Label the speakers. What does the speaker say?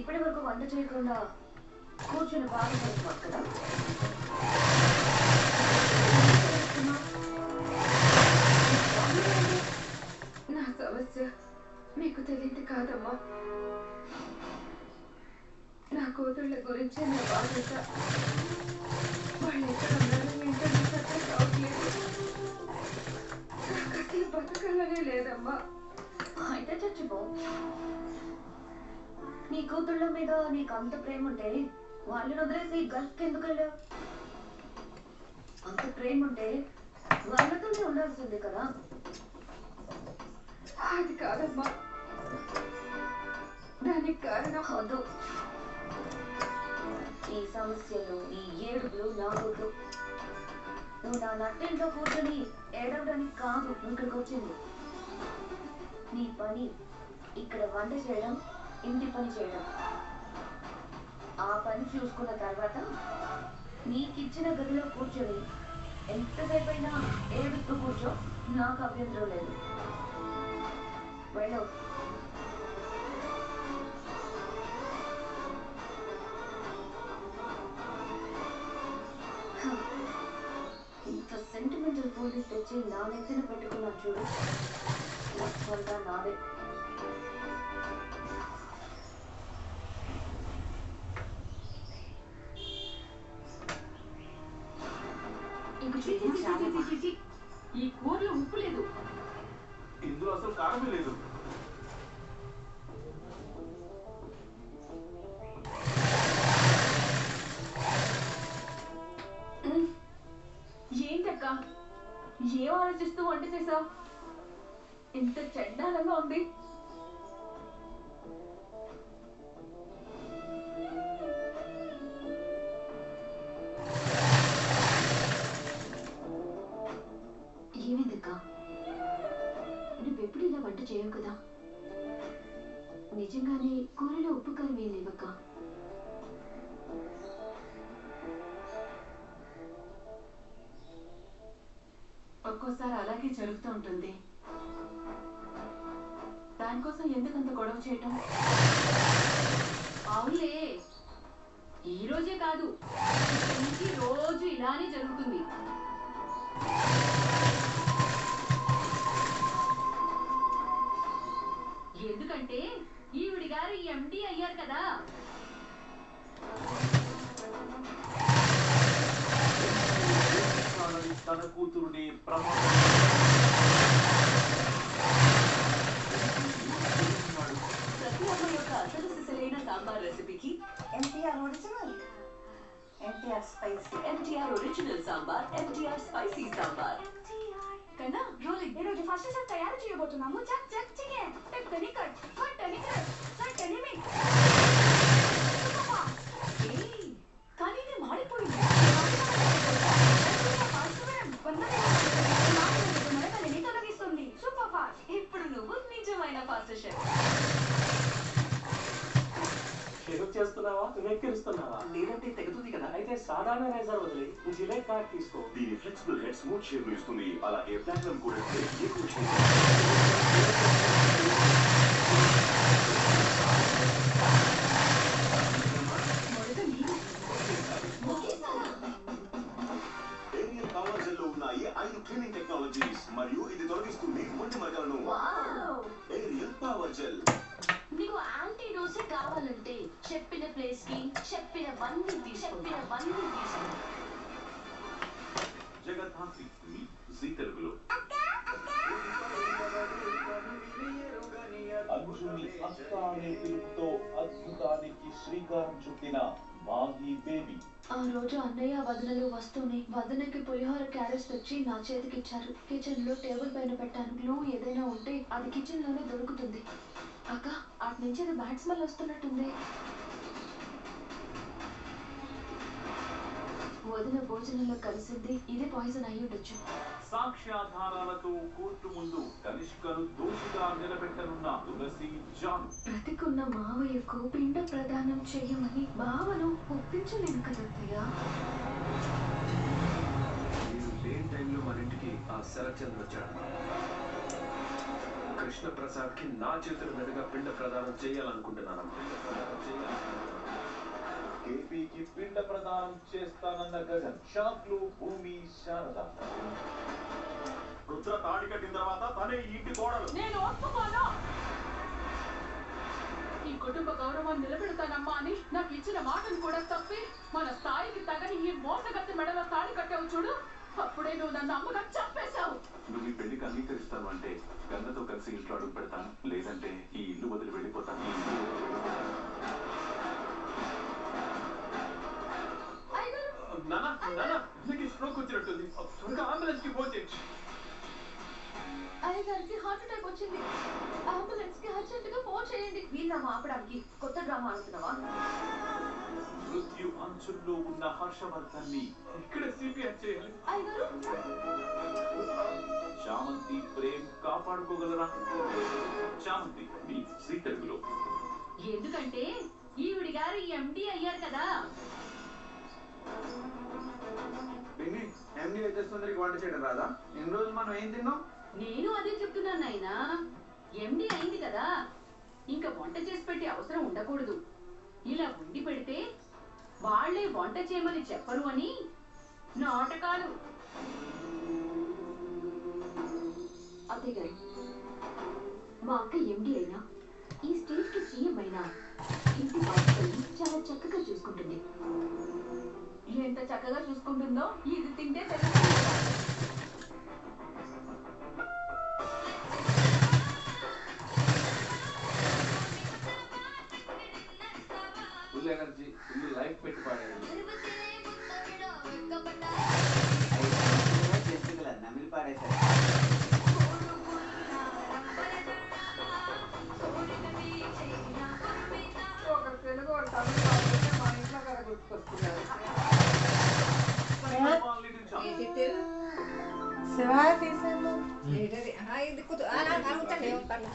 Speaker 1: ఇప్పటి వరకు వంట చేయకుండా కూర్చుని బాగా చేస్తున్నావు కదా.
Speaker 2: నా సమస్య మీకు తెలియదు కాదమ్మా. నా కూతుళ్ళ గురించి నా బాధ్యత. వాళ్ళు ఎక్కడ ఉన్నారో ఏంటో నాకు కావట్లేదు. నాకు అసలు బతకాలనే లేదమ్మా.
Speaker 1: అయితే చచ్చిపో. నీ కూతుళ్ళ మీద నీకు అంత ప్రేమ ఉంటే వాళ్ళని వదిలేసి గల్ఫ్కి ఎందుకు వెళ్ళావు? అంత ప్రేమ ఉంటే వాళ్ళతోనే ఉండాల్సింది కదా.
Speaker 2: అది కాదమ్మా. దానికి కారణం
Speaker 1: వద్దు. ఈ సమస్యలు ఈ ఏడుపులు నాకొద్దు నువ్వు నా నట్టింట్లో కూర్చొని ఏడవడానికి కాదు ఇక్కడికి వచ్చింది. నీ పని ఇక్కడ వంట చేయడం ఇంటి పని చేయడం. ఆ పని చూసుకున్న తర్వాత నీకిచ్చిన గదిలో కూర్చొని ఎంతసేపు అయినా ఏడుస్తూ కూర్చో నాకు అభ్యంతరం లేదు. వెళ్ళు. ఇంత సెంటిమెంటల్ పోలీస్ తెచ్చి నా నెత్తిన పెట్టుకున్నా చూడు. మొత్తంగా నాదే.
Speaker 2: ఈ కూరలో ఉప్పు లేదు
Speaker 3: ఇందులో అసలు కారమే లేదు
Speaker 2: ఏంటక్క ఏం ఆలోచిస్తూ వంట చేసావు ఇంత చండాలంగా ఉంది
Speaker 1: నిజంగానే కూరలో ఉప్పు కారం ఏం లేవక్క
Speaker 2: ఒక్కోసారి అలాగే జరుగుతూ ఉంటుంది. దానికోసం ఎందుకంత గొడవ చేయటం? అవునులే. ఈ రోజే కాదు రోజు ఇలానే జరుగుతుంది. గారు ఎండి అయ్యారు కదా.
Speaker 3: తన కూతురుని ప్రమాదం
Speaker 2: ప్రతి అమ్మ యొక్క అసలు సిసలైన sambar రెసిపీకి
Speaker 4: MTR original MTR spicy
Speaker 2: MTR original sambar MTR spicy sambar.
Speaker 4: ఈరోజు ఫస్ట్ షాట్ తయారు చేయబోతున్నాము. చక్ చక్ చికెన్ పెప్పని కట్ కట్టని కట్ కట్టని మిక్స్
Speaker 2: కానీ ఇది మాడిపోయింది
Speaker 4: తొలగిస్తుంది సూపర్ ఫాస్ట్
Speaker 2: ఇప్పుడు నువ్వు నిజమైన ఫాస్ట్ షెఫ్
Speaker 5: షేవ్ చేస్తున్నావా వెక్కిరిస్తున్నావా
Speaker 2: లేదంటే తెగుతుంది కదా.
Speaker 5: అయితే సాధారణ రైజర్ వదిలి జిలే కార్డ్ తీసుకో.
Speaker 6: దీని ఫ్లెక్సిబుల్ హెడ్ స్మూత్ షేప్ ఇస్తుంది. అలాగే ప్లాటినం కూడా ఎక్కువ ఐదు క్లీనింగ్ టెక్నాలజీస్ మరియు ఇది తొలగిస్తుంది మొండి మరకలను ఏరియల్ పవర్ జెల్
Speaker 1: చెప్పిన ప్లేస్కి చెప్పినవన్నీ తీసుకో చెప్పినవన్నీ తీసుకో
Speaker 6: జగద్ధాత్రి మీ జీ తెలుగులో.
Speaker 3: అర్జుని అక్క అనే పిలుపుతో అద్భుతానికి శ్రీకారం చుట్టిన మాహి బేబీ
Speaker 1: ఆ రోజు అన్నయ్య వదనలు వస్తూనే వదనకి పులిహోర క్యారెట్స్ తెచ్చి నా చేతికి ఇచ్చారు కిచెన్లో టేబుల్ పైన పెట్టాను. గ్లూ ఏదైనా ఉంటే అది కిచెన్లోనే దొరుకుతుంది. అక్క అటు నుంచి అది స్మెల్ వస్తున్నట్టుంది. వదిన భోజనంలో కలిసింది. ఇది పాయిజన్ అయి ఉండొచ్చు.
Speaker 3: సాక్ష్యాధారాలతో కోర్టు ముందు కనిష్కను దోషిగా నిలబెట్టనున్న తులసి జాన్.
Speaker 1: బ్రతికున్న మావయ్యకు పిండ ప్రదానం చేయమని బావను ఒప్పించలేను కదత్తయ్య
Speaker 7: లేని టైంలో మన ఇంటికి ఆ శరత్చంద్ర వచ్చాడు. కృష్ణ ప్రసాద్కి నా చేతుల మీదుగా పిండ ప్రదానం చేయాలనుకుంటున్నాను పిండ ప్రదానం చేయాలనుకుంటున్నాను.
Speaker 3: కేపీకి పిండ ప్రదానం చేస్తానన్న గగన్ షాక్లు భూమి శారద.
Speaker 8: రుద్ర తాడి కట్టిన తర్వాత తనే ఇంటి కోడలు.
Speaker 4: నేను ఒప్పుకోను. ఈ కుటుంబ గౌరవాన్ని నిలబెడతానమ్మా అని నాకు ఇచ్చిన మాటను కూడా తప్పి మన స్థాయికి తగని ఈ మోసగత్తి మెడలో తాళి కట్టావు చూడు. అప్పుడే నువ్వు నన్ను అమ్మగా చంపేశావు.
Speaker 8: నువ్వు ఈ పెళ్ళికి అంగీకరిస్తాను అంటే గంగతో కలిసి ఇంట్లో అడుగు పెడతాను. లేదంటే ఈ ఇల్లు వదిలి వెళ్ళిపోతాను.
Speaker 9: వచ్చింది. అంబులెన్స్కి అర్జెంట్గా ఫోన్ చేయండి.
Speaker 1: వీళ్ళ ఆపడానికి కొత్త డ్రామా ఆడుతున్నావా?
Speaker 3: మృత్యు అంచుల్లో ఉన్న హర్షవర్ధన్ని
Speaker 7: ఇక్కడ సిపిఆర్ చేయాలి.
Speaker 9: అయ్యగారు?
Speaker 3: చామంతి ప్రేమ్ కాపాడుకోగలరా? చామంతి మీ శ్రీ తెలుగులో.
Speaker 1: ఎందుకంటే ఈవిడి గారు ఎండి అయ్యారు కదా.
Speaker 10: పిన్ని ఎండి అయితే సుందరికి వంట చేయడం రాదా? ఇన్ని రోజులు మనం ఏం తిన్నాం?
Speaker 1: నేను అదే చెప్తున్నాను నాయనా. ఎండి అయింది కదా. ఇంకా వంట చేసి పెట్టే అవసరం ఉండకూడదు. ఇలా ఉండి పెడితే వాళ్ళే వంట చేయమని చెప్పరు అని నాటకాలు.
Speaker 9: అత్తయ్య గారు మా అక్క ఎండి అయినా ఈ స్టేట్కి సీఎం అయినా ఇంటి బాధ్యతల్ని చాలా చక్కగా చూసుకుంటుంది.
Speaker 1: ఎంత చక్కగా చూసుకుంటుందో ఇది తింటే తెలుస్తుంది
Speaker 10: ఫుల్ ఎనర్జీ ఫుల్ లైఫ్ పెట్టి పాడాడు.
Speaker 11: నమిలి పాడేశారు
Speaker 12: ko to. Ano, ano, ano,